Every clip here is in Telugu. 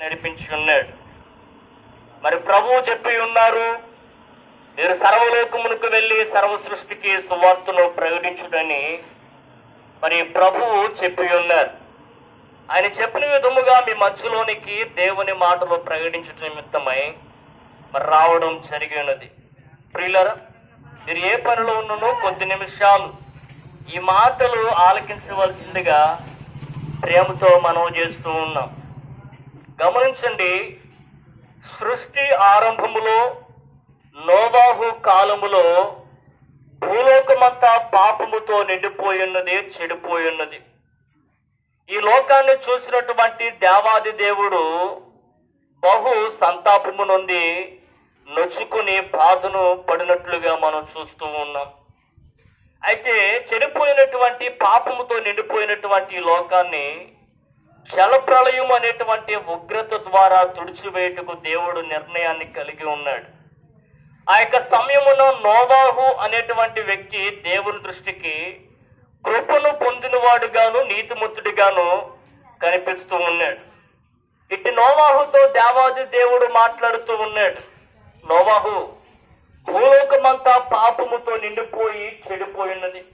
నడిపించి ఉన్నాడు మరి ప్రభువు చెప్పి ఉన్నారు మీరు సర్వలోకమునకు వెళ్ళి సర్వ సృష్టికి సువార్తను ప్రకటించుడని మరి ప్రభువు చెప్పి ఉన్నారు. ఆయన చెప్పిన విధముగా మీ మధ్యలోనికి దేవుని మాటలు ప్రకటించడం నిమిత్తమై మరి రావడం జరిగి ఉన్నది. ప్రియులరా మీరు ఏ పనిలో ఉన్ననో కొద్ది నిమిషాలు ఈ మాటలు ఆలకించవలసిందిగా ప్రేమతో మనం చేస్తూ ఉన్నాం. గమనించండి సృష్టి ఆరంభములో నోవాహు కాలములో భూలోకమంతా పాపముతో నిండిపోయున్నది చెడిపోయున్నది. ఈ లోకాన్ని చూసినటువంటి దేవాది దేవుడు బహు సంతాపము నుండి నొచ్చుకుని బాధను పడినట్లుగా మనం చూస్తూ ఉన్నాం. అయితే చెడిపోయినటువంటి పాపముతో నిండిపోయినటువంటి ఈ లోకాన్ని జలప్రళయం అనేటువంటి ఉగ్రత ద్వారా తుడిచివేయటకు దేవుడు నిర్ణయాన్ని కలిగి ఉన్నాడు. ఆ యొక్క సమయములో నోవాహు అనేటువంటి వ్యక్తి దేవుని దృష్టికి కృపను పొందినవాడుగాను నీతిమంతుడిగాను కనిపిస్తూ ఉన్నాడు. ఇటు నోవాహుతో దేవాది దేవుడు మాట్లాడుతూ ఉన్నాడు. నోవాహు భూలోకమంతా పాపముతో నిండిపోయి చెడిపోయినది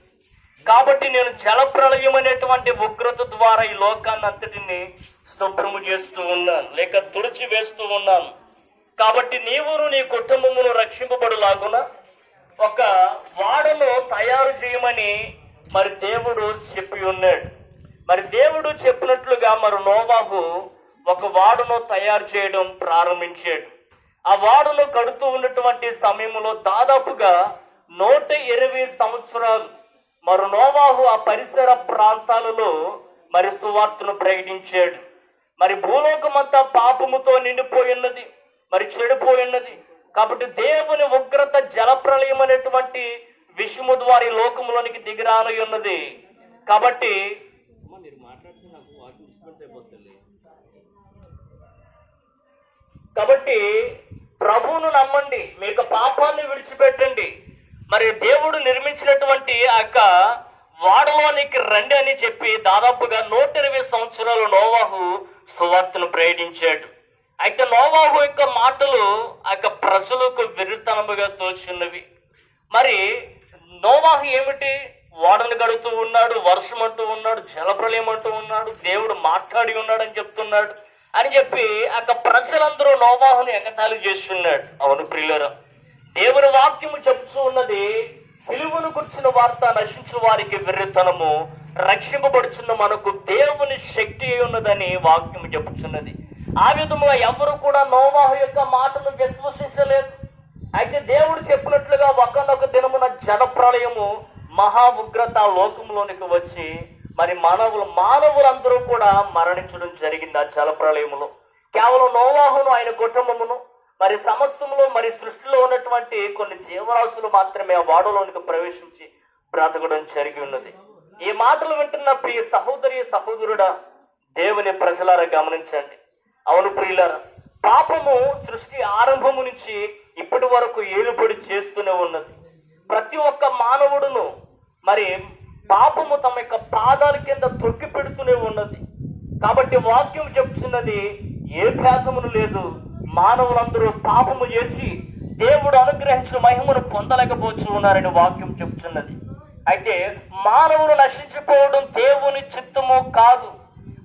కాబట్టి నేను జలప్రళయం అనేటువంటి ఉగ్రత ద్వారా ఈ లోకాన్ని అంతటిని శుభ్రము చేస్తూ ఉన్నాను లేక తుడిచి వేస్తూ ఉన్నాను. కాబట్టి నీవును నీ కుటుంబమును రక్షింపబడులాగున ఒక వాడను తయారు చేయమని మరి దేవుడు చెప్పి ఉన్నాడు. మరి దేవుడు చెప్పినట్లుగా మరి నోవాహు ఒక వాడును తయారు చేయడం ప్రారంభించాడు. ఆ వాడును కడుతూ ఉన్నటువంటి సమయంలో దాదాపుగా నూట ఇరవై సంవత్సరాలు మరి నోవాహు ఆ పరిసర ప్రాంతాలలో మరి సువార్తను ప్రకటించాడు. మరి భూలోకమంతా పాపముతో నిండిపోయిన్నది మరి చెడిపోయిన్నది. కాబట్టి దేవుని ఉగ్రత జలప్రలయం అనేటువంటి విషము ద్వారా లోకంలోనికి దిగిరానై ఉన్నది. కాబట్టి కాబట్టి ప్రభువును నమ్మండి మీకు పాపాన్ని విడిచిపెట్టండి. మరి దేవుడు నిర్మించినటువంటి ఆ యొక్క వాడలోనికి రండి అని చెప్పి దాదాపుగా నూట ఇరవై సంవత్సరాలు నోవాహు సువార్తను ప్రకటించాడు. అయితే నోవాహు యొక్క మాటలు ఆ యొక్క ప్రజలకు విరుతనముగా తోచున్నవి మరి నోవాహు ఏమిటి? ఓడను గడుతూ ఉన్నాడు వర్షం అంటూ ఉన్నాడు జలప్రలయం అంటూ ఉన్నాడు దేవుడు మాట్లాడి ఉన్నాడు అని చెప్తున్నాడు అని చెప్పి అక్కడ ప్రజలందరూ నోవాహుని ఎగతాళి చేస్తున్నాడు. అవును ప్రియులరా దేవుని వాక్యము చెప్తూ ఉన్నది సిలువను గుర్చిన వార్త నశించిన వారికి వెర్రితనము రక్షింపబడుచున్న మనకు దేవుని శక్తి ఉన్నదని వాక్యము చెప్పుచున్నది ఆ విధముగా ఎవరు కూడా నోవాహు యొక్క మాటను విశ్వసించలేదు. అయితే దేవుడు చెప్పినట్లుగా ఒకనొక దినమున జలప్రళయము మహా ఉగ్రత లోకంలోనికి వచ్చి మరి మానవులు మానవులందరూ కూడా మరణించడం జరిగింది ఆ జలప్రళయములో కేవలం నోవాహును ఆయన కుటుంబమును మరి సమస్తంలో మరి సృష్టిలో ఉన్నటువంటి కొన్ని జీవరాశులు మాత్రమే ఆ వాడలోనికి ప్రవేశించి బ్రతకడం జరిగి ఉన్నది. ఈ మాటలు వింటున్న ప్రియ సహోదరి సహోదరుడా దేవుని ప్రజలారా గమనించండి. అవును ప్రియులారా పాపము సృష్టి ఆరంభము నుంచి ఇప్పటి వరకు ఏలుబడి చేస్తూనే ఉన్నది. ప్రతి ఒక్క మానవుడును మరి పాపము తమ యొక్క పాదాల కింద తొక్కి పెడుతూనే ఉన్నది. కాబట్టి వాక్యం చెప్తున్నది ఏ భేదమును లేదు మానవులందరూ పాపము చేసి దేవుడు అనుగ్రహించిన మహిమను పొందలేకపోవచ్చు ఉన్నారని వాక్యం చెప్తున్నది. అయితే మానవులు నశించిపోవడం దేవుని చిత్తము కాదు.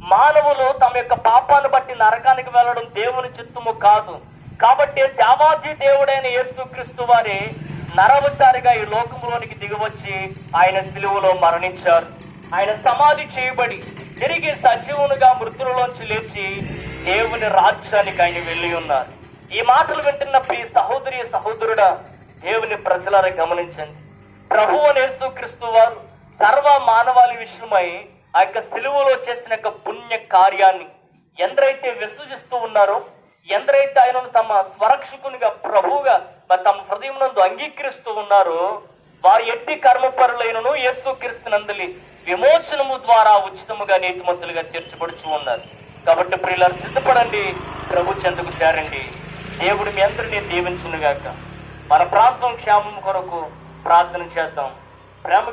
మానవులు తమ యొక్క పాపాన్ని బట్టి నరకానికి వెళ్ళడం దేవుని చిత్తము కాదు. కాబట్టి దేవాది దేవుడైన యేసుక్రీస్తు వారి నరవతారిగా ఈ లోకంలోనికి దిగివచ్చి ఆయన సిలువలో మరణించారు. ఆయన సమాధి చేయబడి తిరిగి సజీవునిగా మృతులలోంచి లేచి దేవుని రాజ్యానికి ఆయన వెళ్ళి ఉన్నారు. ఈ మాటలు వింటున్న ప్రియ సహోదరి సహోదరుడా దేవుని ప్రజలారా గమనించండి. ప్రభు అనేస్తూ క్రీస్తు వారు సర్వ మానవాళి విషయమై ఆ యొక్క సెలువులో చేసిన యొక్క పుణ్య కార్యాన్ని ఎందరైతే విశ్వసిస్తూ ఉన్నారో ఎందరైతే ఆయనను తమ స్వరక్షకునిగా ప్రభువుగా తమ హృదయం నందు అంగీకరిస్తూ ఉన్నారో వారి ఎట్టి కర్మపరులైనను యేసు క్రీస్తునందలి విమోచనము ద్వారా ఉచితముగా నీతిమంతులుగా తీర్చబడుచు ఉన్నారు. కాబట్టి ప్రియులారు సిద్ధపడండి ప్రభు చెందుకు చేరండి. దేవుడు మీ అందరినీ దీవించునుగాక. మన ప్రాంతం క్షేమం కొరకు ప్రార్థన చేద్దాం. ప్రేమ